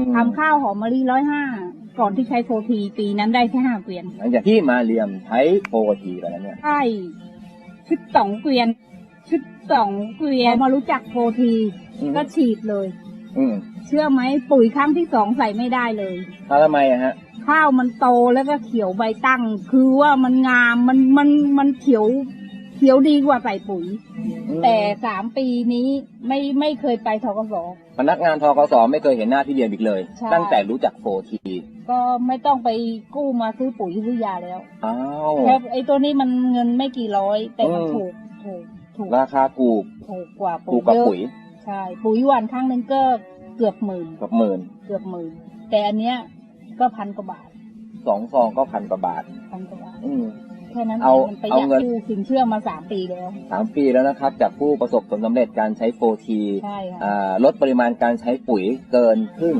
มทำข้าวหอมมะลิร้อยห้าก่อนที่ใช้โฟทีปีนั้นได้แค่ห้าเกวียนหลังจากที่มาเรียมใช้โปรทีไปแล้วเนี่ยใช่ชุดสองเกวียน ชุดสองเกวียนพอมารู้จักโฟทีอืมก็ฉีดเลย อืมเชื่อไหมปุ๋ยครั้งที่สองใส่ไม่ได้เลยถ้าทำไมอะฮะ ข้าวมันโตแล้วก็เขียวใบตั้ง คือว่ามันงามมันมันมันเขียว เขียวดีกว่าใส่ปุ๋ย แต่สามปีนี้ไม่ไม่เคยไปทกศพนักงานทกสไม่เคยเห็นหน้าพี่เรียมอีกเลย ใช่ ตั้งแต่รู้จักโปรทีก็ไม่ต้องไปกู้มาซื้อปุ๋ยซื้อยาแล้วอ้าวแค่ไอ้ตัวนี้มันเงินไม่กี่ร้อย แต่มันอืมถูกถูกถูกราคาถูกถูกกว่าถูปุ๋กยกว่าเยอะปุ๋ยใช่ ปุ๋ยหวานครั้งหนึ่งก็เกือบหมื่นกับหมื่นเกือบหมื่นแต่อันเนี้ยก็พันกว่าบาทสองซองก็พันกว่าบาทพันกว่าบาท อืม แค่นั้นเอาเองมันประหยัดเอาเงิน กู้สินเชื่อมาสามปีแล้ว สามปีแล้วนะครับ จากผู้ประสบผลสำเร็จการใช้โปรทีใช่ค่ะ อ่าลดปริมาณการใช้ปุ๋ยเกินครึ่ง